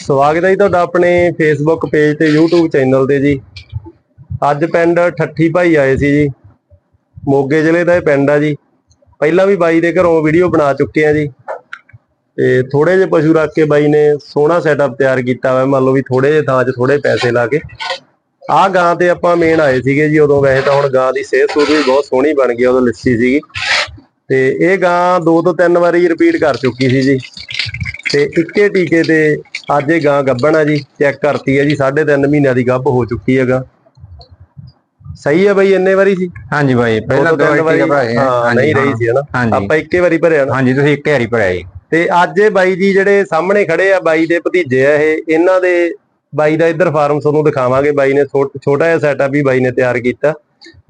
ਸਵਾਗਤ ਹੈ ਜੀ ਤੁਹਾਡਾ ਆਪਣੇ ਫੇਸਬੁੱਕ ਪੇਜ ਤੇ YouTube ਚੈਨਲ ਤੇ ਜੀ। ਅੱਜ ਪਿੰਡ ਠੱਠੀ ਭਾਈ ਆਏ ਸੀ ਜੀ। ਮੋਗੇ ਜ਼ਿਲ੍ਹੇ ਦਾ ਇਹ ਪਿੰਡ ਆ ਜੀ। ਪਹਿਲਾਂ ਵੀ ਬਾਈ ਦੇ ਘਰੋਂ ਵੀਡੀਓ ਬਣਾ ਚੁੱਕੇ ਆ ਜੀ। ਤੇ ਥੋੜੇ ਜਿਹੇ ਪਸ਼ੂ ਰੱਖ ਕੇ ਬਾਈ ਨੇ ਸੋਹਣਾ ਸੈਟਅਪ ਤਿਆਰ ਕੀਤਾ ਹੋਇਆ ਮੰਨ ਲਓ ਵੀ ਥੋੜੇ ਜਿਹੇ ਥਾਂ 'ਚ ਥੋੜੇ ਪੈਸੇ ਲਾ ਕੇ। ਆਹ ਗਾਂ ਤੇ ਆਪਾਂ ਮੇਨ ਆਏ ਸੀਗੇ ਜੀ ਉਦੋਂ। ਵੈਸੇ ਤਾਂ ਹੁਣ ਗਾਂ ਦੀ ਸਿਹਤ ਸੂਤ ਵੀ ਬਹੁਤ ਸੋਹਣੀ ਬਣ ਗਈ ਉਦੋਂ ਲੱਸੀ ਸੀਗੀ। ਤੇ ਇਹ ਗਾਂ ਦੋ ਤੋਂ ਤਿੰਨ ਵਾਰੀ ਰਿਪੀਟ ਕਰ ਚੁੱਕੀ ਸੀ ਜੀ। ਤੇ ਇੱਕੇ ਟੀਕੇ ਤੇ ਅੱਜ ਇਹ ਗਾਂ ਗੱਭਣ ਆ ਜੀ ਚੈੱਕ ਕਰਤੀ ਹੈ ਜੀ 3.5 ਮਹੀਨਿਆਂ ਦੀ ਗੱਭ ਹੋ ਚੁੱਕੀ ਹੈਗਾ ਸਹੀ ਹੈ ਬਈ ਇੰਨੇ ਵਾਰੀ ਸੀ? ਹਾਂਜੀ ਭਾਈ ਪਹਿਲਾਂ ਦੋ ਵਾਰੀ ਹਾਂ ਨਹੀਂ ਰਹੀ ਸੀ ਹਨਾ। ਆਪਾਂ ਇੱਕੇ ਵਾਰੀ ਭਰਿਆ ਨਾ। ਹਾਂਜੀ ਤੁਸੀਂ ਇੱਕ ਵਾਰੀ ਭਰਿਆ ਜੀ। ਤੇ ਅੱਜ ਇਹ ਬਾਈ ਜੀ ਜਿਹੜੇ ਸਾਹਮਣੇ ਖੜੇ ਆ ਬਾਈ ਦੇ ਭਤੀਜੇ ਆ ਇਹ ਇਹਨਾਂ ਦੇ ਬਾਈ ਦਾ ਇੱਧਰ ਫਾਰਮ ਤੁਹਾਨੂੰ ਦਿਖਾਵਾਂਗੇ। ਬਾਈ ਨੇ ਛੋਟਾ ਜਿਹਾ ਸੈਟਅਪ ਵੀ ਬਾਈ ਨੇ ਤਿਆਰ ਕੀਤਾ।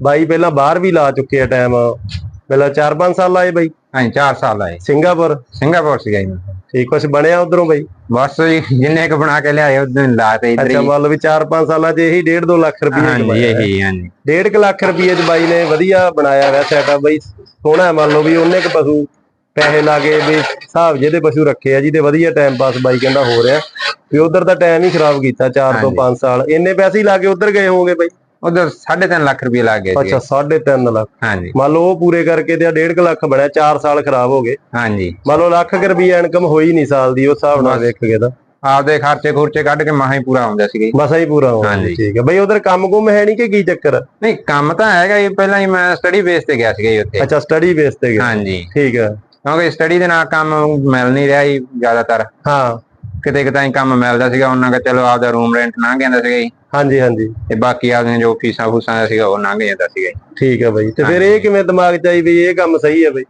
ਬਾਈ ਪਹਿਲਾਂ ਬਾਹਰ ਵੀ ਲਾ ਚੁੱਕੇ ਆ ਟਾਈਮ ਪਹਿਲਾਂ 4-5 ਸਾਲ ਲਾਏ ਬਾਈ। ਹਾਂਜੀ 4 ਸਾਲ ਆਏ। ਸਿੰਗਾਪੁਰ? ਸਿੰਗਾਪੁਰ ਸੀਗਾ ਜੀ ਠੀਕ ਕੁਛ ਬਣਿਆ ਉਧਰੋਂ ਬਾਈ? ਬਸ ਜਿੰਨੇ ਕ ਬਣਾ ਕੇ ਲਿਆਏ ਉਦੋਂ ਲਾਤੇ ਇੱਧਰ ਅੱਛਾ ਹੀ। ਮੰਨ ਲਓ ਵੀ 4-5 ਸਾਲਾਂ 'ਚ ਇਹੀ 1.5-2 ਲੱਖ ਰੁਪਏ ਕਮਾਇਆ ਇਹੀ ਹਾਂਜੀ ਡੇਢ ਕੁ ਲੱਖ ਰੁਪਏ ਚ ਬਾਈ ਨੇ ਵਧੀਆ ਬਣਾਇਆ ਹੋਇਆ ਸੈਟਅਪ ਬਈ। ਸੋਹਣਾ ਹੈ, ਮੰਨ ਲਓ ਵੀ ਉਹਨੇ ਕ ਪਸ਼ੂ ਪੈਸੇ ਲਾ ਕੇ ਵੀ ਹਿਸਾਬ ਜਿਹਦੇ ਪਸ਼ੂ ਰੱਖੇ ਆ ਜੀ ਤੇ ਵਧੀਆ ਟਾਈਮ ਪਾਸ ਬਾਈ ਕਹਿੰਦਾ ਹੋ ਰਿਹਾ। ਵੀ ਉਧਰ ਤਾਂ ਟਾਈਮ ਹੀ ਖਰਾਬ ਕੀਤਾ 4 ਤੋਂ 5 ਸਾਲ। ਇੰਨੇ ਪੈਸੇ ਹੀ ਲਾ ਕੇ ਉਧਰ ਗਏ ਹੋਵੋਗੇ ਬਾਈ। ਉਧਰ 3.5 ਲੱਖ ਰੁਪਏ ਲੱਗ ਗਏ ਸੀ। ਅੱਛਾ 3.5 ਲੱਖ। ਹਾਂਜੀ। ਮੰਨ ਲਓ ਉਹ ਪੂਰੇ ਕਰਕੇ ਤੇ 1.5 ਲੱਖ ਬਣਿਆ 4 ਸਾਲ ਖਰਾਬ ਹੋ ਗਏ। ਹਾਂਜੀ। ਮੰਨ ਲਓ ਲੱਖ ਰੁਪਏ ਇਨਕਮ ਹੋਈ ਨਹੀਂ ਸਾਲ ਦੀ ਉਸ ਹਿਸਾਬ ਨਾਲ ਵੇਖ ਕੇ ਤਾਂ। ਆਪਦੇ ਖਰਚੇ ਖੁਰਚੇ ਕੱਢ ਕੇ ਮਹਾ ਹੀ ਪੂਰਾ ਆਉਂਦਾ ਸੀਗਾ ਜੀ। ਬਸ ਹੀ ਪੂਰਾ ਹੋ ਹਾਂਜੀ। ਠੀਕ ਹੈ ਬਈ ਉਧਰ ਕੰਮ ਕੁਮ ਹੈ ਨਹੀਂ ਕਿ ਕੀ ਚੱਕਰ? ਨਹੀਂ ਕੰਮ ਤਾਂ ਹੈਗਾ ਜੀ। ਪਹਿਲਾਂ ਹੀ ਮੈਂ ਸਟੱਡੀ ਬੇਸ ਤੇ ਗਿਆ ਸੀਗਾ ਜੀ ਉੱਥੇ। ਅੱਛਾ ਸਟੱਡੀ ਬੇਸ ਤੇ ਗਿਆ। ਹਾਂਜੀ। ਠੀਕ ਹੈ ਕਿਉਂਕਿ ਸਟੱਡੀ ਦੇ ਨਾਲ ਕੰਮ ਮਿਲ ਨਹੀਂ ਰਿਹਾ ਜੀ ਜ਼ਿਆਦਾਤਰ। ਹਾਂ। ਕਿਤੇ ਕਿਤੇ ਹੀ ਕੰਮ ਮਿਲਦਾ ਸੀਗਾ ਉਹਨਾਂ ਦਾ ਚਲੋ ਆਪਦਾ ਰੂਮ ਰੈਂਟ ਲੰਘ ਜਾਂਦਾ ਸੀਗਾ ਜੀ। ਹਾਂਜੀ ਹਾਂਜੀ। ਤੇ ਬਾਕੀ ਆਪਦੀਆਂ ਜੋ ਫੀਸਾਂ ਫੂਸਾਂ ਸੀਗਾ ਉਹ ਲੰਘ ਜਾਂਦਾ ਸੀਗਾ ਜੀ। ਠੀਕ ਹੈ ਬਾਈ। ਤੇ ਫਿਰ ਇਹ ਕਿਵੇਂ ਦਿਮਾਗ 'ਚ ਆਈ ਵੀ ਇਹ ਕੰਮ ਸਹੀ ਹੈ ਬਾਈ?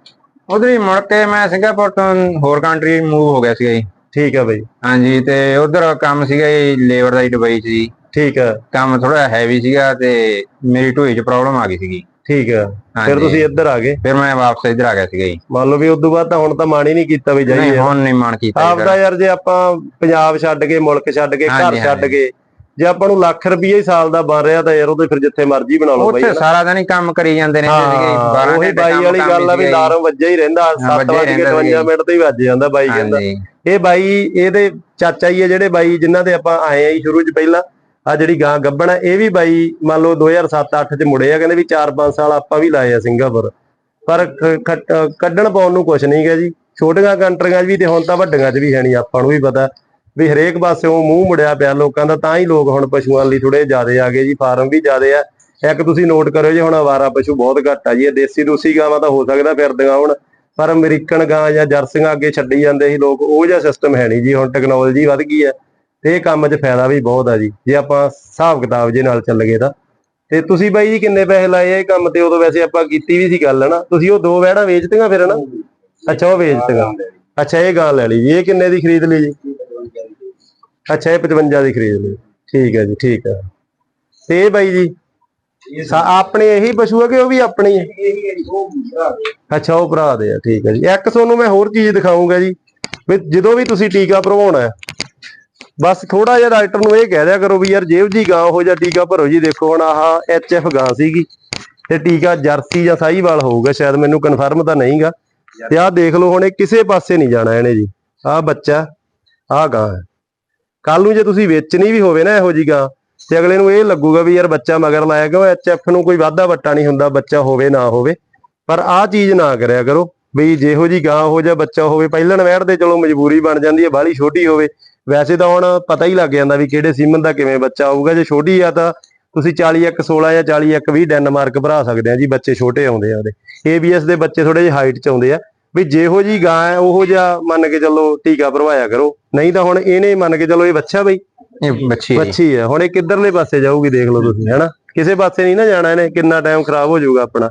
ਉਧਰ ਹੀ ਮੁੜ ਕੇ ਮੈਂ ਸਿੰਗਾਪੁਰ ਤੋਂ ਹੋਰ ਕੰਟਰੀ ਮੂਵ ਹੋ ਗਿਆ ਸੀਗਾ ਜੀ। ਠੀਕ ਹੈ ਬਾਈ। ਹਾਂਜੀ ਤੇ ਉਧਰ ਕੰਮ ਸੀਗਾ ਜੀ ਲੇਬਰ ਦਾ ਹੀ ਦੁਬਈ 'ਚ ਜੀ। ਠੀਕ ਹੈ ਕੰਮ ਥੋੜਾ ਹੈਵੀ ਸੀਗਾ ਤੇ ਮੇਰੀ ਢੋਈ 'ਚ ਪ੍ਰੋਬਲਮ ਆ ਗਈ ਸੀਗੀ। ਠੀਕ ਹੈ ਫਿਰ ਹਾਂਜੀ। ਤੁਸੀਂ ਇੱਧਰ ਆ ਗਏ। ਫਿਰ ਮੈਂ ਵਾਪਸ ਇੱਧਰ ਆ ਗਿਆ ਸੀਗਾ ਜੀ। ਮੰਨ ਲਓ ਵੀ ਉਦੋਂ ਬਾਅਦ ਤਾਂ ਹੁਣ ਤਾਂ ਮਾਣ ਹੀ ਨਹੀਂ ਕੀਤਾ ਵੀ ਨਹੀਂ ਜਾਈਏ ਹੁਣ ਨਹੀਂ ਮਨ ਕੀਤਾ ਜੀ ਆਪਦਾ ਯਾਰ ਜੇ ਆਪਾਂ ਪੰਜਾਬ ਛੱਡ ਕੇ ਮੁਲਕ ਛੱਡ ਕੇ ਘਰ ਹਾਂਜੀ, ਛੱਡ ਕੇ ਜੇ ਆਪਾਂ ਨੂੰ ਲੱਖ ਰੁਪਏ ਹੀ ਸਾਲ ਦਾ ਬਣ ਰਿਹਾ ਤਾਂ ਯਾਰ ਉਹਦੇ ਫਿਰ ਜਿੱਥੇ ਮਰਜ਼ੀ ਬਣਾ ਲਓ ਬਾਈ ਉੱਥੇ ਸਾਰਾ ਦਿਨ ਹੀ ਕੰਮ ਕਰੀ ਜਾਂਦੇ ਨੇ ਸੀਗੇ ਹਾਂ 12 ਉਹੀ ਘੰਟੇ ਬਾਈ ਕੰਮ ਵਾਲੀ ਕੰਮ ਗੱਲ ਆ ਵੀ ਸੀਗਾ ਜੀ। ਲਾਰਮ ਵੱਜਿਆ ਹੀ ਰਹਿੰਦਾ 7 ਵੱਜਿਆ ਹੀ ਵਜੇ ਕੇ ਰਹਿੰਦਾ 52 ਮਿੰਟ ਤੇ ਹੀ ਵੱਜ ਜਾਂਦਾ ਬਾਈ ਕਹਿੰਦਾ। ਹਾਂਜੀ। ਇਹ ਬਾਈ ਇਹਦੇ ਚਾਚਾ ਹੀ ਹੈ ਜਿਹੜੇ ਬਾਈ ਜਿਨ੍ਹਾਂ ਦੇ ਆਪਾਂ ਆਏ ਆ ਜੀ ਸ਼ੁਰੂ ਚ ਪਹਿਲਾਂ। ਆ ਜਿਹੜੀ ਗਾਂ ਗੱਬਣ ਇਹ ਵੀ ਬਾਈ ਮੰਨ ਲਓ 2007-8 ਚ ਮੁੜੇ ਆ, ਕਹਿੰਦੇ ਵੀ 4-5 ਸਾਲ ਆਪਾਂ ਵੀ ਲਾਏ ਆ ਸਿੰਗਾਪੁਰ। ਪਰ ਕੱਢਣ ਪਾਉਣ ਨੂੰ ਕੁਝ ਨਹੀਂ ਗਾ ਜੀ। ਛੋਟੀਆਂ ਕੰਟਰੀਆਂ 'ਚ ਵੀ ਤੇ ਹੁਣ ਤਾਂ ਵੱਡੀਆਂ 'ਚ ਵੀ ਹੈ ਨਹੀਂ ਆਪਾਂ ਨੂੰ ਵੀ ਪਤਾ। ਵੀ ਹਰੇਕ ਪਾਸਿਓਂ ਮੂੰਹ ਮੁੜਿਆ ਪਿਆ ਲੋਕਾਂ ਦਾ, ਤਾਂ ਹੀ ਲੋਕ ਹੁਣ ਪਸ਼ੂਆਂ ਲਈ ਥੋੜੇ ਜ਼ਿਆਦੇ ਆ ਗਏ ਜੀ, ਫਾਰਮ ਵੀ ਜ਼ਿਆਦੇ ਆ। ਇੱਕ ਤੁਸੀਂ ਨੋਟ ਕਰਿਓ ਜੀ ਹੁਣ ਆਵਾਰਾ ਪਸ਼ੂ ਬਹੁਤ ਘੱਟ ਆ ਜੀ, ਇਹ ਦੇਸੀ ਦੂਸੀ ਗਾਵਾਂ ਤਾਂ ਹੋ ਸਕਦਾ ਫਿਰਦੀਆਂ ਹੁਣ, ਪਰ ਅਮਰੀਕਨ ਗਾਂ ਜਾਂ ਜਰਸੀਆਂ ਅੱਗੇ ਛੱਡੀ ਜਾਂਦੇ ਸੀ ਲੋਕ, ਉਹ ਜਿਹਾ ਸਿਸਟਮ ਹੈ ਨਹੀਂ ਜੀ, ਹੁਣ ਟੈਕਨੋਲੋਜੀ ਵੱਧ ਗਈ ਹੈ। ਤੇ ਇਹ ਕੰਮ 'ਚ ਫਾਇਦਾ ਵੀ ਬਹੁਤ ਆ ਜੀ, ਜੇ ਆਪਾਂ ਹਿਸਾਬ ਕਿਤਾਬ ਜੇ ਨਾਲ ਚੱਲ ਗਏ ਤਾਂ। ਤੇ ਤੁਸੀਂ ਬਾਈ ਜੀ ਕਿੰਨੇ ਪੈਸੇ ਲਾਏ ਇਹ ਕੰਮ ਤੇ? ਉਦੋਂ ਵੈਸੇ ਆਪਾਂ ਕੀਤੀ ਵੀ ਸੀ ਗੱਲ, ਹਨਾ? ਤੁਸੀਂ ਉਹ ਦੋ ਵਹਿੜਾਂ ਵੇਚਤੀਆਂ ਫਿਰ, ਹਨਾ? ਅੱਛਾ, ਉਹ ਵੇਚਤੀਆਂ। ਅੱਛਾ, ਇਹ ਗਾਂ ਲੈ ਲਈ ਜੀ। ਇਹ ਕਿੰਨੇ ਦੀ ਖਰੀਦ ਲਈ ਜੀ? ਅੱਛਾ, ਇਹ 55 ਦੀ ਖਰੀਦ ਲਈ। ਠੀਕ ਹੈ ਜੀ, ਠੀਕ ਹੈ ਤੇ ਬਾਈ ਜੀ ਆਪਣੇ ਇਹੀ ਪਸ਼ੂ ਆ ਕਿ ਉਹ ਵੀ ਆਪਣੀ ਹੈ ਅੱਛਾ, ਉਹ ਭਰਾ ਦੇ ਆ, ਠੀਕ ਹੈ ਜੀ। ਇੱਕ ਤੁਹਾਨੂੰ ਮੈਂ ਹੋਰ ਚੀਜ਼ ਦਿਖਾਉਂਗਾ ਜੀ, ਵੀ ਜਦੋਂ ਵੀ ਤੁਸੀਂ ਟੀਕਾ ਭਰਵਾਉਣਾ ਹੈ ਬਸ ਥੋੜਾ ਜਿਹਾ ਡਾਕਟਰ ਨੂੰ ਇਹ ਕਹਿ ਦਿਆ ਕਰੋ ਵੀ ਯਾਰ ਜੇਬ ਜੀ ਗਾਂ ਹੋ ਜਾ ਟੀਕਾ ਭਰੋ ਜੀ, ਦੇਖੋ ਹੁਣ ਆਹ ਐਚ ਐਫ ਗਾਂ ਸੀਗੀ ਤੇ ਟੀਕਾ ਜਰਸੀ ਜਾਂ ਸਾਹੀਵਾਲ ਹੋਊਗਾ, ਸ਼ਾਇਦ ਮੈਨੂੰ ਕਨਫਰਮ ਤਾਂ ਨਹੀਂਗਾ। ਤੇ ਆਹ ਦੇਖ ਲਓ ਹੁਣ ਇਹ ਕਿਸੇ ਪਾਸੇ ਨਹੀਂ ਜਾਣਾ ਇਹਨੇ ਜੀ। ਆਹ ਬੱਚਾ, ਆਹ ਗਾਂ ਹੈ। ਕੱਲ ਨੂੰ ਜੇ ਤੁਸੀਂ ਵੇਚਣੀ ਵੀ ਹੋਵੇ ਨਾ ਇਹੋ ਜੀ ਗਾਂ, ਤੇ ਅਗਲੇ ਨੂੰ ਇਹ ਲੱਗੂਗਾ ਵੀ ਯਾਰ ਬੱਚਾ ਮਗਰ ਲਾਇਆ ਕਿਉਂ? ਐਫ ਨੂੰ ਕੋਈ ਵਾਧਾ ਵੱਟਾ ਨਹੀਂ ਹੁੰਦਾ, ਬੱਚਾ ਹੋਵੇ ਨਾ ਹੋਵੇ। ਪਰ ਆਹ ਚੀਜ਼ ਨਾ ਕਰਿਆ ਕਰੋ ਵੀ ਜਿਹੋ ਜੀ ਗਾਂ ਹੋ ਜਾਂ ਬੱਚਾ ਹੋਵੇ, ਪਹਿਲਣ ਵਹਿੜਦੇ ਚਲੋ ਮਜਬੂਰੀ ਬਣ ਜਾਂਦੀ ਹੈ, ਬਾਹਲੀ ਛੋਟੀ ਹੋਵੇ। ਵੈਸੇ ਤਾਂ ਹੁਣ ਪਤਾ ਹੀ ਲੱਗ ਜਾਂਦਾ ਵੀ ਕਿਹੜੇ ਸੀਮਨ ਦਾ ਕਿਵੇਂ ਬੱਚਾ ਆਊਗਾ ਜੇ ਛੋਟੀ ਆ ਤਾਂ ਤੁਸੀਂ 40 ਇੱਕ 16 ਜਾਂ 40 ਇੱਕ 20 ਡੈਨਮਾਰਕ ਭਰਾ ਸਕਦੇ ਆ ਜੀ ਬੱਚੇ ਛੋਟੇ ਆਉਂਦੇ ਆ ਉਹਦੇ। ABS ਦੇ ਬੱਚੇ ਥੋੜੇ ਜਿਹੇ ਹਾਈਟ ਚ ਆਉਂਦੇ ਆ। ਵੀ ਜਿਹੋ ਜੀ ਗਾਂ ਹੈ ਉਹੋ ਜਿਹਾ ਮੰਨ ਕੇ ਚੱਲੋ ਟੀਕਾ ਭਰਵਾਇਆ ਕਰੋ। ਨਹੀਂ ਤਾਂ ਹੁਣ ਇਹਨੇ ਮੰਨ ਕੇ ਚੱਲੋ ਇਹ ਬੱਚਾ ਬਈ। ਇਹ ਬੱਚੀ ਹੈ। ਜੀ। ਬੱਚੀ ਹੈ। ਹੁਣ ਇਹ ਕਿੱਧਰਲੇ ਪਾਸੇ ਜਾਊਗੀ ਦੇਖ ਲਓ ਤੁਸੀਂ ਹੈਨਾ? ਕਿਸੇ ਪਾਸੇ ਨਹੀਂ ਨਾ ਜਾਣਾ ਇਹਨੇ ਕਿੰਨਾ ਟਾਈਮ ਖਰਾਬ ਹੋ ਜਾਊਗਾ ਆਪਣਾ।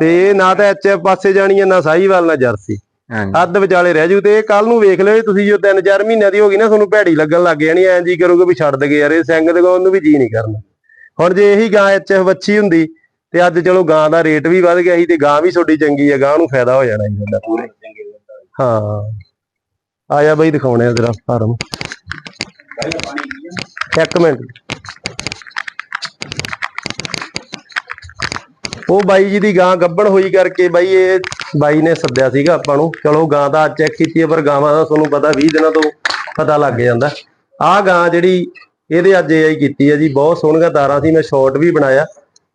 ਤੇ ਇਹ ਨਾ ਤਾਂ ਐਚਐਫ ਪਾਸੇ ਜਾਣੀ ਹੈ ਨਾ ਸਾਹੀਵਾਲ ਨਾ ਜਰਸੀ। ਹਾਂਜੀ। ਅੱਧ ਵਿਚਾਲੇ ਰਹਿ ਜੂ ਤੇ ਕੱਲ ਨੂੰ ਵੇਖ ਲਿਓ ਤੁਸੀਂ ਜੋ 3-4 ਮਹੀਨਿਆਂ ਦੀ ਹੋ ਗਈ ਨਾ, ਤੁਹਾਨੂੰ ਭੈੜੀ ਲੱਗਣ ਲੱਗ ਜਾਣੀ ਐਂ ਜੀ ਕਰੋਗੇ ਵੀ ਛੱਡ ਦਗੇ ਯਾਰ, ਇਹ ਸਿੰਘ ਦਗਾਉਣ ਨੂੰ ਵੀ ਜੀ ਨਹੀਂ ਕਰਨਾ। ਹੁਣ ਜੇ ਇਹੀ ਗਾਂ ਐਚਐਫ ਬੱਚੀ ਹੁੰਦੀ ਤੇ ਅੱਜ ਚਲੋ ਗਾਂ ਦਾ ਰੇਟ ਵੀ ਵਧ ਗਿਆ ਸੀ ਤੇ ਗਾਂ ਵੀ ਤੁਹਾਡੀ ਚੰਗੀ ਹੈ ਗਾਂ ਨੂੰ ਫਾਇਦਾ ਹੋ ਜਾਣਾ ਜੀ ਤੁਹਾਡਾ ਪੂਰੇ। ਹਾਂ। ਆਇਆ ਬਈ, ਦਿਖਾਉਣੇ ਆ ਤੇਰਾ ਫਾਰਮ। ਇੱਕ ਮਿੰਟ। ਉਹ ਬਾਈ ਜੀ ਦੀ ਗਾਂ ਗੱਬਣ ਹੋਈ ਕਰਕੇ ਬਾਈ ਇਹ ਬਾਈ ਨੇ ਸੱਦਿਆ ਸੀਗਾ ਆਪਾਂ ਨੂੰ। ਚਲੋ ਗਾਂ ਦਾ ਚੈੱਕ ਕੀਤੀ ਪਰ ਗਾਵਾਂ ਦਾ ਤੁਹਾਨੂੰ ਪਤਾ 20 ਦਿਨਾਂ ਤੋਂ ਪਤਾ ਲੱਗ ਜਾਂਦਾ। ਆ ਗਾਂ ਜਿਹੜੀ ਇਹਦੇ ਅੱਜ AI ਕੀਤੀ ਹੈ ਜੀ ਬਹੁਤ ਸੋਹਣੀਆਂ ਤਾਰਾਂ ਸੀ ਮੈਂ ਸ਼ਾਰਟ ਵੀ ਬਣਾਇਆ।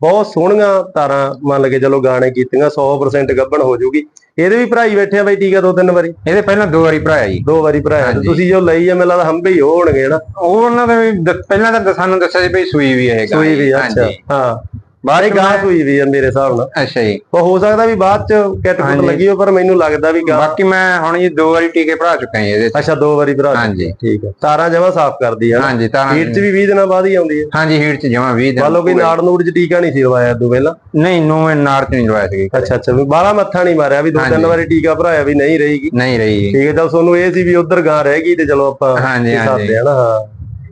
ਬਹੁਤ ਸੋਹਣੀਆਂ ਤਾਰਾਂ ਮੰਨ ਕੇ ਚਲੋ ਗਾਣੇ ਕੀਤੀਆਂ 100% ਗੱਭਣ ਹੋ ਜਾਊਗੀ ਇਹਦੇ ਵੀ ਭਰਾਈ ਬੈਠੇ ਆ ਬਾਈ ਟੀਕਾ ਦੋ ਤਿੰਨ ਵਾਰੀ। ਇਹਦੇ ਪਹਿਲਾਂ ਦੋ ਵਾਰੀ ਭਰਾਇਆ ਜੀ। ਦੋ ਵਾਰੀ ਭਰਾਇਆ। ਤੁਸੀਂ ਜੋ ਲਈ ਆ ਮੈਨੂੰ ਲੱਗਦਾ ਹੰਬੇ ਹੀ ਹੋਣਗੇ ਨਾ ਉਹ ਉਹਨਾਂ ਦਾ ਪਹਿਲਾਂ ਤਾਂ ਸਾਨੂੰ ਦੱਸਿਆ ਸੀ ਵੀ ਸੂਈ ਵੀ ਹੈ ਸੂਈ ਵੀ ਅੱਛਾ। ਹਾਂ। ਬਾਹਰ ਗਾਂ ਸੂਈ ਵੀ ਆ ਮੇਰੇ ਹਿਸਾਬ ਨਾਲ। ਅੱਛਾ ਜੀ। ਉਹ ਹੋ ਸਕਦਾ ਵੀ ਬਾਅਦ ਚ ਕਿਟ ਕੁੱਟ। ਲੱਗੀ ਹੋ ਪਰ ਮੈਨੂੰ ਲੱਗਦਾ ਵੀ ਬਾਕੀ ਮੈਂ ਹੁਣ ਜੀ ਦੋ ਵਾਰੀ ਟੀਕੇ ਭਰਾ ਚੁੱਕਾ ਜੀ ਇਹਦੇ 'ਚ। ਅੱਛਾ ਦੋ ਵਾਰੀ ਭਰਾ। ਹਾਂਜੀ। ਠੀਕ ਹੈ ਤਾਰਾਂ ਜਮਾ ਸਾਫ਼ ਕਰਦੀ ਆ ਹਾਂਜੀ ਤਾਂ ਹੀਟ ਚ ਵੀ 20 ਦਿਨਾਂ ਬਾਅਦ ਹੀ ਆਉਂਦੀ ਹੈ ਹਾਂਜੀ ਹੀਟ ਚ ਜਮਾ 20 ਦਿਨ ਮੰਨ ਲਓ ਕੋਈ ਨਾੜ ਨੂੜ ਚ ਟੀਕਾ ਨਹੀਂ ਸੀ ਲਵਾਇਆ ਦੋ ਪਹਿਲਾਂ। ਨਹੀਂ ਨੂੰ ਨਾੜ ਚ ਨਹੀਂ ਲਵਾਇਆ ਸੀ। ਅੱਛਾ ਅੱਛਾ ਵੀ ਬਾਹਲਾ ਮੱਥਾ ਨਹੀਂ ਮਾਰਿਆ ਵੀ ਦੋ ਤਿੰਨ। ਵਾਰੀ ਟੀਕਾ ਭਰਾਇਆ ਵੀ ਨਹੀਂ ਰਹੇਗੀ। ਨਹੀਂ ਰਹੀ ਜੀ। ਠੀਕ ਹੈ ਤਾਂ ਤੁਹਾਨੂੰ ਇਹ ਸੀ ਵੀ ਉਧਰ ਗਾਂ ਰਹਿ ਗਈ ਤੇ ਚਲੋ ਆਪਾਂ ਹਾਂਜੀ, ਹਾਂਜੀ। ਹਾਂ।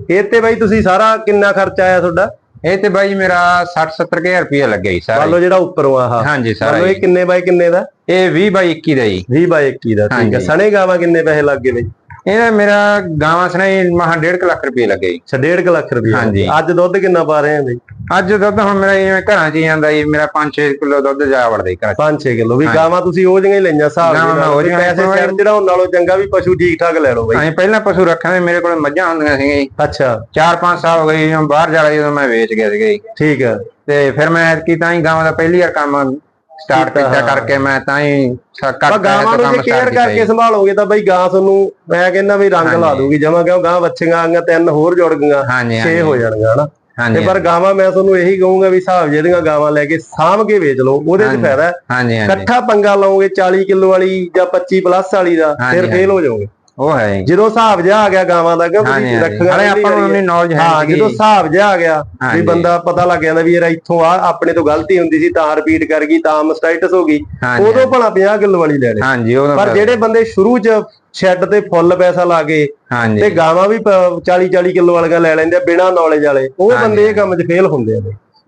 ਇਹ ਤੇ ਬਾਈ ਤੁਸੀਂ ਸਾਰਾ ਕਿੰਨਾ ਖਰਚਾ ਆਇਆ ਤੁਹਾਡਾ? ਇਹ ਤੇ ਬਾਈ ਮੇਰਾ 60 70 ਕੇ ਰੁਪਏ ਲੱਗਿਆ ਜੀ ਮੰਨ ਸਾਰਾ। ਲਓ ਜਿਹੜਾ ਉੱਪਰੋਂ ਆਹ। ਹਾਂਜੀ ਮੰਨ ਸਾਰਾ ਲਓ ਇਹ। ਕਿੰਨੇ ਬਾਈ ਕਿੰਨੇ ਦਾ? ਇਹ 20 ਬਾਈ 21 ਦਾ ਜੀ। 20 ਬਾਈ 21 ਦਾ ਠੀਕ ਹੈ। ਸਣੇ ਗਾਵਾਂ ਕਿੰਨੇ ਪੈਸੇ ਲੱਗ ਗਏ ਬਈ? ਇਹਦਾ ਮੇਰਾ ਗਾਵਾਂ ਸਣੇ ਮਹਾ 1.5 ਲੱਖ ਰੁਪਏ ਲੱਗੇ ਅੱਛਾ 1.5 ਲੱਖ ਰੁਪਏ। ਹਾਂਜੀ। ਅੱਜ ਦੁੱਧ ਕਿੰਨਾ ਪਾ ਰਹੇ ਆ ਬਈ? ਅੱਜ ਦੁੱਧ ਹੁਣ ਮੇਰਾ ਜਿਵੇਂ ਘਰਾਂ 'ਚ ਹੀ ਜਾਂਦਾ ਜੀ ਮੇਰਾ 5-6 ਕਿਲੋ ਦੁੱਧ ਜਾ ਵੜਦਾ ਜੀ ਘਰਾਂ 'ਚ। 5-6 ਕਿਲੋ। ਵੀ। ਗਾਵਾਂ ਤੁਸੀਂ ਉਹ ਜਿਹੀਆਂ ਹੀ ਲਈਆਂ ਹਿਸਾਬ ਗਾਵਾਂ ਦੇ ਨਾਲ ਉਹ ਵੀ ਜਿਹੀਆਂ ਪੈਸੇ ਹੀ ਸਿਰ ਚੜਾਉਣ ਨਾਲੋਂ ਚੰਗਾ ਵੀ ਪਸ਼ੂ ਠੀਕ ਠਾਕ ਲੈ ਲਓ ਬਈ। ਅਸੀਂ ਪਹਿਲਾਂ ਪਸ਼ੂ ਰੱਖਿਆ ਸੀ ਮੇਰੇ ਕੋਲ ਮੱਝਾਂ ਹੁੰਦੀਆਂ ਸੀਗੀਆਂ ਜੀ। ਅੱਛਾ। 4-5 ਸਾਲ ਹੋ ਗਏ ਜੀ, ਬਾਹਰ ਜਾ ਰਹੀ ਜਦੋਂ ਮੈਂ ਵੇਚ ਗਿਆ ਸੀਗਾ ਜੀ। ਠੀਕ ਹੈ ਤੇ ਫਿਰ ਮੈਂ ਐਤਕੀ ਤਾਂ ਹੀ ਗਾਵਾਂ ਦਾ ਪਹਿਲੀ ਵਾਰ ਕੰਮ ਸਟਾਰਟ ਕੀਤਾ। ਕਰਕੇ ਮੈਂ ਤਾਂ ਹੀ ਘੱਟ ਗਾਵਾਂ ਨੂੰ ਜੇ ਕੇਅਰ ਕਰਕੇ ਸੰਭਾਲੋਗੇ ਤਾਂ ਬਈ ਗਾਂ ਤੁਹਾਨੂੰ ਮੈਂ ਕਹਿੰਦਾ ਵੀ ਰੰਗ ਲਾ। ਦੂਗੀ ਜਮਾ ਕਿਉਂ ਗਾਂ ਬੱਚੀਆਂ ਆਈਆਂ ਤਿੰਨ ਹੋਰ ਜੁੜ ਗਈਆਂ 6 ਹੋ ਜਾਣਗੀਆਂ ਹਨਾ ਤੇ ਪਰ ਗਾਵਾਂ ਮੈਂ ਤੁਹਾਨੂੰ ਇਹੀ ਕਹੂੰਗਾ ਵੀ ਹਿਸਾਬ ਜਿਹੜੀਆਂ ਗਾਵਾਂ ਲੈ ਕੇ ਸਾਂਭ ਕੇ ਵੇਚ ਲਓ ਉਹਦੇ 'ਚ। ਫਾਇਦਾ ਹੈ। ਇਕੱਠਾ ਪੰਗਾ ਲਾਓਗੇ 40 ਕਿਲੋ ਵਾਲੀ ਜਾਂ 25 ਪਲੱਸ ਵਾਲੀ ਦਾ ਫਿਰ ਫੇਲ ਹੋ ਜਾਓਗੇ ਉਹ ਹੈ। ਜਦੋਂ ਹਿਸਾਬ ਜਿਹਾ ਆ ਗਿਆ ਗਾਵਾਂ ਦਾ ਕਿਉਂ ਹਾਂਜੀ ਤੁਸੀਂ ਹਾਂਜੀ ਰੱਖੀਆਂ ਹਲੇ ਆਪਾਂ ਨੂੰ ਉਨੀ ਨੌਲੇਜ ਹੈ ਹਾਂ। ਜਦੋਂ ਹਿਸਾਬ ਜਿਹਾ ਆ ਗਿਆ ਵੀ। ਬੰਦਾ ਪਤਾ ਲੱਗ ਜਾਂਦਾ ਵੀ ਯਾਰ ਇੱਥੋਂ ਆ ਆਪਣੇ ਤੋਂ ਗਲਤੀ ਹੁੰਦੀ ਸੀ ਤਾਂ ਰਿਪੀਟ ਕਰ ਗਈ ਤਾਂ ਮਸਟਾਈਟਸ ਹੋ ਗਈ ਉਦੋਂ ਭਲਾ 50 ਕਿਲੋ ਵਾਲੀ ਲੈ ਲੈ ਹਾਂਜੀ ਪਰ ਜਿਹੜੇ ਬੰਦੇ ਸ਼ੁਰੂ 'ਚ ਸ਼ੈੱਡ ਤੇ ਫੁੱਲ ਪੈਸਾ ਲਾ ਕੇ ਤੇ ਗਾਵਾਂ ਵੀ 40 40 ਕਿਲੋ ਵਾਲੀਆਂ ਲੈ ਲੈਂਦੇ ਆ ਬਿਨਾਂ ਨੌਲੇਜ ਵਾਲੇ ਉਹ। ਬੰਦੇ ਇਹ ਕੰਮ 'ਚ ਫੇਲ ਹੁੰਦੇ ਆ।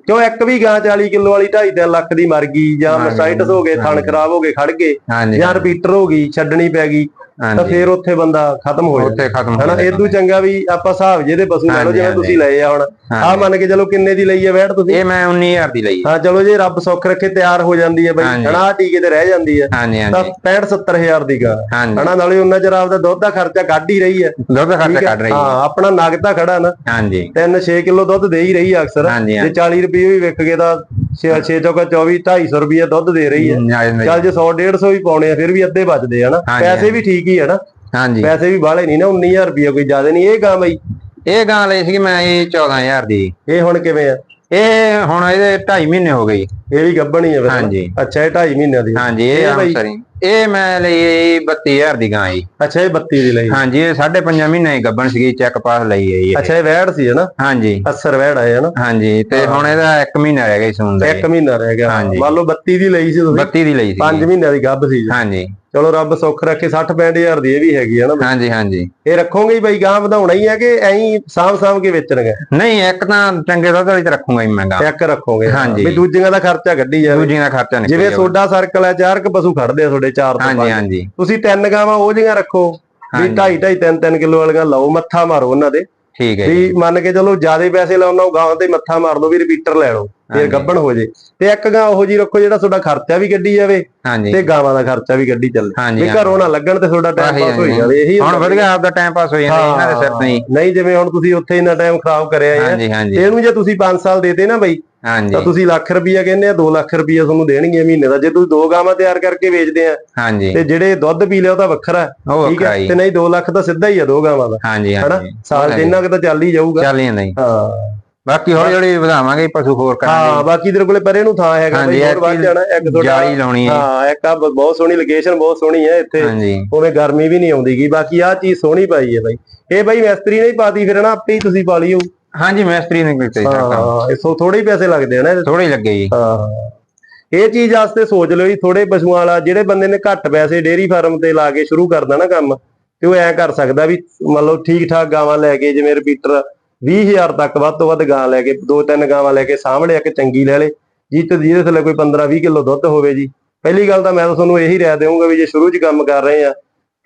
ਕਿਉਂ ਇੱਕ ਵੀ ਗਾਂ 40 ਕਿਲੋ ਵਾਲੀ 2.5 ਲੱਖ ਦੀ ਮਰ ਗਈ ਜਾਂ ਹਾਂਜੀ, ਮਸਟਾਈਟਸ ਹੋ ਗਏ ਥਣ। ਖਰਾਬ ਹੋ ਗਏ ਖੜ ਗਏ ਜਾਂ ਰਿਪੀਟਰ ਹੋ ਗਈ ਛੱਡਣੀ ਪੈ ਗਈ ਤਾਂ ਫੇਰ ਉੱਥੇ ਬੰਦਾ ਖਤਮ ਹੋ ਜਾਂਦਾ। ਉੱਥੇ ਖਤਮ ਹੋ ਹਨਾ ਇਦੋਂ ਚੰਗਾ ਵੀ ਆਪਾਂ ਹਿਸਾਬ ਜਿਹਦੇ ਪਸ਼ੂ ਲੈ ਲਓ ਜਿਵੇਂ। ਤੁਸੀਂ ਲਏ ਆ ਹੁਣ। ਆਹ ਹਾਂਜੀ। ਮੰਨ ਕੇ ਚਲੋ ਕਿੰਨੇ ਦੀ ਲਈ ਆ ਵੈਟ ਤੁਸੀਂ। ਇਹ ਮੈਂ 19000 ਦੀ ਲਈ ਹਾਂ ਚਲੋ ਜੇ ਰੱਬ ਸੁੱਖ ਰੱਖੇ ਤਿਆਰ ਹੋ ਜਾਂਦੀ ਹੈ ਬਈ। ਹਨਾ ਟੀਕੇ ਤੇ ਰਹਿ ਜਾਂਦੀ ਹੈ ਤਾਂ ਹਾਂਜੀ। 65 70000 ਦੀ ਗਾਂ। ਹਨਾ ਨਾਲੇ ਉਹਨਾਂ ਚਿਰ ਆਪਦਾ ਦੁੱਧ ਦਾ ਖਰਚਾ ਕੱਢ ਹੀ ਰਹੀ ਹੈ ਦੁੱਧ ਦਾ ਖਰਚਾ ਹੈ? ਕੱਢ ਰਹੀ ਹੈ ਹਾਂ ਆਪਣਾ ਨਗਦ ਤਾਂ ਖੜਾ ਨਾ। ਹਾਂਜੀ। 3-6 ਕਿਲੋ ਦੁੱਧ ਦੇ ਹੀ ਰਹੀ ਹੈ ਅਕਸਰ। ਜੇ 40 ਰੁਪਏ ਵੀ ਵਿਕ ਗਏ ਤਾਂ 6 ਚੌਕਾ 24 250 ਰੁਪਏ ਦੁੱਧ ਦੇ ਰਹੀ ਹੈ। ਚੱਲ ਜੇ 100 150 ਵੀ ਪਾਉਣੇ ਆ ਫਿਰ ਵੀ ਅੱਧੇ ਬਚਦੇ ਆ ਨਾ। ਹਾਂਜੀ, ਪੈਸੇ ਵੀ ਠੀਕ ਹੀ ਹੈ ਨਾ। ਹਾਂਜੀ। ਪੈਸੇ ਵੀ ਬਾਹਲੇ ਨਹੀਂ ਨਾ 19000 ਰੁਪਏ ਕੋਈ ਜ਼ਿਆਦਾ ਨਹੀਂ। ਇਹ ਗਾਂ ਬਈ। ਇਹ ਗਾਂ ਲਈ ਸੀ ਮੈਂ ਇਹ 14000 ਦੀ। ਇਹ ਹੁਣ ਕਿਵੇਂ ਆ? ਇਹ ਹੁਣ ਇਹਦੇ 2.5 ਮਹੀਨੇ ਹੋ ਗਏ। ਇਹ ਵੀ ਗੱਭਣੀ ਹੈ ਹਾਂਜੀ। ਅੱਛਾ ਇਹ 2.5 ਮਹੀਨਿਆਂ ਦੀ। ਹਾਂਜੀ ਇਹ ਇਹ ਆ ਬਈ- ਸਰੀ। ਇਹ ਮੈਂ ਲਈ 32000 ਦੀ ਗਾਂ ਜੀ। ਅੱਛਾ ਇਹ 32 ਦੀ ਲਈ। ਹਾਂਜੀ ਇਹ 5.5 ਮਹੀਨੇ ਦੀ ਗੱਬਣ ਸੀਗੀ ਚੈੱਕ ਪਾਸ ਲਈ ਹੈ ਜੀ। ਅੱਛਾ ਇਹ ਵੈੜ ਸੀ ਹੈ ਨਾ? ਹਾਂਜੀ। ਅਸਰ ਵੈੜ ਆਏ ਹੈ ਨਾ? ਹਾਂਜੀ ਤੇ ਹੁਣ ਇਹਦਾ 1 ਮਹੀਨਾ ਰਹਿ ਗਿਆ ਸੂਣ ਦਾ ਇੱਕ ਮਹੀਨਾ ਰਹਿ ਗਿਆ। ਹਾਂਜੀ। ਮੰਨ ਲਓ 32 ਦੀ ਲਈ ਸੀ ਤੁਸੀਂ। 32 ਦੀ ਲਈ 5 ਸੀ ਮਹੀਨਿਆਂ ਦੀ ਗੱਭ ਸੀ। ਹਾਂਜੀ। ਚਲੋ ਰੱਬ ਸੁੱਖ ਰੱਖੇ 60 65000 ਦੀ ਇਹ ਵੀ ਹੈਗੀ ਹੈ ਨਾ। ਹਾਂਜੀ ਹਾਂਜੀ। ਇਹ ਰੱਖੋਗੇ ਬਈ ਗਾਂ ਵਧਾਉਣਾ ਹੀ ਹੈ ਕਿ ਐਂ ਸਾਂਭ ਸਾਂਭ ਕੇ ਵੇਚਣਗੇ? ਨਹੀਂ ਇੱਕ ਤਾਂ ਚੰਗੇ ਵਾਲੀ ਤੇ ਰੱਖੂਗਾ ਹੀ ਮੈਂ ਗਾਂ। ਇੱਕ ਰੱਖੋਗੇ। ਹਾਂਜੀ। ਵੀ ਦੂਜੀਆਂ ਦਾ ਖਰਚਾ ਕੱਢੀ ਜਾਵੇ। ਦੂਜੀਆਂ ਦਾ ਖਰਚਾ ਜਿਵੇਂ ਨਿਕਲ ਤੁਹਾਡਾ ਸਰਕਲ ਹੈ ਚਾਰ ਕ ਪਸ਼ੂ ਖੜਦੇ ਆ ਤੁਹਾਡੇ ਚਾਰ ਤੋਂ ਹਾਂਜੀ ਹਾਂਜੀ। ਤੁਸੀਂ ਤਿੰਨ ਗਾਵਾਂ ਉਹ ਜਿਹੀਆਂ ਰੱਖੋ ਵੀ ਹਾਂਜੀ। 2.5 2.5 3 3 ਕਿਲੋ ਵਾਲੀਆਂ ਲਾਓ ਮੱਥਾ ਮਾਰੋ ਉਹਨਾਂ ਦੇ। ਠੀਕ ਹੈ ਵੀ ਮੰਨ ਕੇ ਚਲੋ ਜਿਆਦੇ ਪੈਸੇ ਲਾਉਣਾ ਉਹ ਗਾਂ ਤੇ ਮੱਥਾ ਮਾਰ ਲਓ ਵੀ ਰਿਪੀਟਰ ਲੈ ਲਓ ਫਿਰ। ਗੱਬਣ ਹੋ ਜੇ। ਤੇ ਇੱਕ ਗਾਂ ਉਹੋ ਜੀ ਰੱਖੋ ਜਿਹੜਾ ਤੁਹਾਡਾ ਖਰਚਾ ਵੀ ਕੱਢੀ ਜਾਵੇ ਤੇ ਗਾਵਾਂ ਦਾ ਖਰਚਾ ਵੀ ਕੱਢੀ ਚੱਲੇ। ਵੀ ਘਰੋਂ ਨਾ ਲੱਗਣ ਤੇ ਤੁਹਾਡਾ ਟਾਈਮ ਪਾਸ ਹੋਈ ਆਹੀ। ਜਾਵੇ ਇਹੀ ਹੁਣ ਵਧੀਆ ਆਪਦਾ ਟਾਈਮ ਪਾਸ ਹੋ ਜਾਂਦਾ ਇਹਨਾਂ ਦੇ ਸਿਰ ਤੋਂ ਹੀ। ਨਹੀਂ ਜਿਵੇਂ ਹੁਣ ਤੁਸੀਂ ਉੱਥੇ ਇੰਨਾ ਟਾਈਮ ਖਰਾਬ ਕਰਿਆ ਹੈ ਤੇ ਇਹਨੂੰ ਜੇ ਤੁਸੀਂ 5 ਸਾਲ ਦੇਤੇ ਨਾ ਬਈ ਹਾਂਜੀ। ਤਾਂ ਤੁਸੀਂ ਲੱਖ ਰੁਪਈਆ ਕਹਿੰਦੇ ਆ 2 ਲੱਖ ਰੁਪਈਆ ਤੁਹਾਨੂੰ ਦੇਣਗੇ ਮਹੀਨੇ ਦਾ। ਜੇ ਤੁਸੀਂ ਦੋ ਗਾਵਾਂ ਤਿਆਰ ਕਰਕੇ ਵੇਚਦੇ ਆ ਹਾਂਜੀ। ਤੇ ਜਿਹੜੇ ਦੁੱਧ ਪੀ ਲਿਆ ਉਹ ਤਾਂ ਵੱਖਰਾ ਉਹ ਠੀਕ ਵੱਖਰਾ ਹੈ? ਜੀ। ਤੇ ਨਹੀਂ 2 ਲੱਖ ਤਾਂ ਸਿੱਧਾ ਹੀ ਆ ਦੋ ਗਾਵਾਂ ਦਾ। ਹਾਂਜੀ ਹਨਾ? ਹਾਂਜੀ। ਸਾਲ ਇੰਨਾ ਕੁ ਤਾਂ ਚੱਲ ਹੀ ਜਾਊਗਾ। ਚੱਲ ਜਾਂਦਾ ਜੀ। ਹਾਂ। ਬਾਕੀ ਹੌਲੀ ਹੌਲੀ ਵਧਾਵਾਂਗੇ ਪਸ਼ੂ ਹੋਰ ਕਰਾਂਗੇ। ਹਾਂ ਬਾਕੀ ਤੇਰੇ ਕੋਲੇ ਪਰੇ ਨੂੰ ਥਾਂ ਹੈਗਾ ਬਈ ਹਾਂਜੀ, ਹੋਰ ਵੱਧ ਜਾਣਾ। ਇੱਕ ਤੁਹਾਡਾ ਜਾਲੀ ਲਾਉਣੀ ਹੈ। ਹਾਂ ਇੱਕ ਆ ਬਹੁਤ ਸੋਹਣੀ ਲੋਕੇਸ਼ਨ ਬਹੁਤ ਸੋਹਣੀ ਹੈ ਇੱਥੇ। ਹਾਂਜੀ। ਉਵੇਂ ਗਰਮੀ ਵੀ ਨਹੀਂ ਆਉਂਦੀਗੀ। ਬਾਕੀ ਆਹ ਚੀਜ਼ ਸੋਹਣੀ ਪਾਈ ਹੈ ਬਾਈ। ਇਹ ਬਾਈ ਮਿਸਤਰੀ ਨੇ ਹੀ ਪਾਤੀ ਫਿਰ ਨਾ ਆਪੇ ਹੀ ਤੁਸੀਂ ਪਾ ਲਿਓ। ਹਾਂਜੀ ਮਿਸਤਰੀ ਨੇ ਕੀਤਾ ਜੀ ਸਾਡਾ ਹਾਂ ਇਸੋ ਥੋੜੇ ਹੀ ਪੈਸੇ ਲੱਗਦੇ ਆ ਨਾ ਇਹਦੇ ਥੋੜੇ ਲੱਗੇ ਜੀ। ਹਾਂ ਇਹ ਚੀਜ਼ ਵਾਸਤੇ ਸੋਚ ਲਿਓ ਜੀ ਥੋੜੇ ਪਸ਼ੂਆਂ ਵਾਲਾ ਜਿਹੜੇ ਬੰਦੇ ਨੇ ਘੱਟ ਪੈਸੇ ਡੇਰੀ ਫਾਰਮ ਤੇ ਲਾ ਕੇ ਸ਼ੁਰੂ ਕਰਦਾ ਨਾ ਕੰਮ ਤੇ ਉਹ ਐ ਕਰ ਸਕਦਾ ਵੀ ਮੰਨ ਲਓ ਠੀਕ ਠਾਕ ਗਾਵਾਂ ਲੈ ਕੇ ਜਿਵੇਂ ਰਿਪੀਟਰ 20000 ਤੱਕ ਵੱਧ ਤੋਂ ਵੱਧ ਗਾਂ ਲੈ ਕੇ ਦੋ ਤਿੰਨ ਗਾਵਾਂ ਲੈ ਕੇ ਸਾਹਮਣੇ ਇੱਕ ਚੰਗੀ ਲੈ ਲੇ। ਜੀ ਤੇ ਜਿਹਦੇ ਥੱਲੇ ਕੋਈ 15 20 ਕਿਲੋ ਦੁੱਧ ਹੋਵੇ ਜੀ। ਪਹਿਲੀ ਗੱਲ ਤਾਂ ਮੈਂ ਤਾਂ ਤੁਹਾਨੂੰ ਇਹੀ ਰਾਏ ਦੇਵਾਂਗਾ ਵੀ ਜੇ ਸ਼ੁਰੂ 'ਚ ਕੰਮ ਕਰ ਰਹੇ ਆ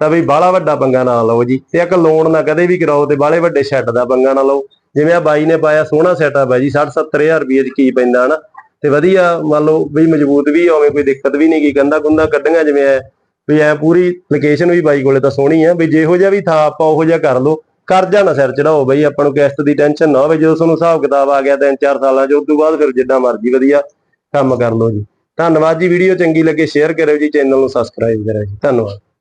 ਤਾਂ ਵੀ ਬਾਹਲਾ ਵੱਡਾ ਪੰਗਾ ਨਾ ਲਓ ਜੀ। ਤੇ ਇੱਕ ਲੋਨ ਨਾ ਕਦੇ ਵੀ ਕਰਾਓ ਤੇ ਬਾਹਲੇ ਵੱਡੇ ਸ਼ੈੱਡ ਦਾ ਪੰਗਾ ਨਾ ਲਓ। ਜਿਵੇਂ ਆ ਬਾਈ ਨੇ ਪਾਇਆ ਸੋਹਣਾ ਸੈਟਅਪ ਹੈ ਜੀ 60 70000 ਰੁਪਏ ਚ ਕੀ ਪੈਂਦਾ ਹਨਾ। ਤੇ ਵਧੀਆ ਮੰਨ ਲਓ ਵੀ ਮਜ਼ਬੂਤ ਵੀ ਹੋਵੇ ਕੋਈ ਦਿੱਕਤ ਵੀ ਨਹੀਂ ਕੀ ਕੰਦਾ ਕੁੰਦਾ ਕੱਢੀਆਂ ਜਿਵੇਂ ਐ। ਵੀ ਐ ਪੂਰੀ ਲੋਕੇਸ਼ਨ ਵੀ ਬਾਈ ਕੋਲੇ ਤਾਂ ਸੋਹਣੀ ਆ, ਵੀ ਜਿਹੋ ਜਿਹਾ ਵੀ ਥਾ ਆਪਾਂ ਉਹੋ ਜਿਹਾ ਕਰ ਲਓ। ਕਰਜ਼ਾ ਨਾ ਸਿਰ ਚੜਾਓ ਬਈ, ਆਪਾਂ ਨੂੰ ਕਿਸ਼ਤ ਦੀ ਟੈਨਸ਼ਨ ਨਾ ਹੋਵੇ, ਜਦੋਂ ਤੁਹਾਨੂੰ ਹਿਸਾਬ ਕਿਤਾਬ ਆ ਗਿਆ ਤਿੰਨ ਚਾਰ ਸਾਲਾਂ ਚ ਉਸ ਤੋਂ ਬਾਅਦ ਫਿਰ ਜਿੱਦਾਂ ਮਰਜ਼ੀ ਵਧੀਆ ਕੰਮ ਕਰ ਲਓ ਜੀ। ਧੰਨਵਾਦ ਜੀ, ਵੀਡੀਓ ਚੰਗੀ ਲੱਗੇ ਸ਼ੇਅਰ ਕਰਿਓ ਜੀ ਚੈਨਲ ਨੂੰ ਸਬਸਕ੍ਰਾਈਬ ਕਰਿਓ ਜੀ। ਧੰਨਵਾਦ।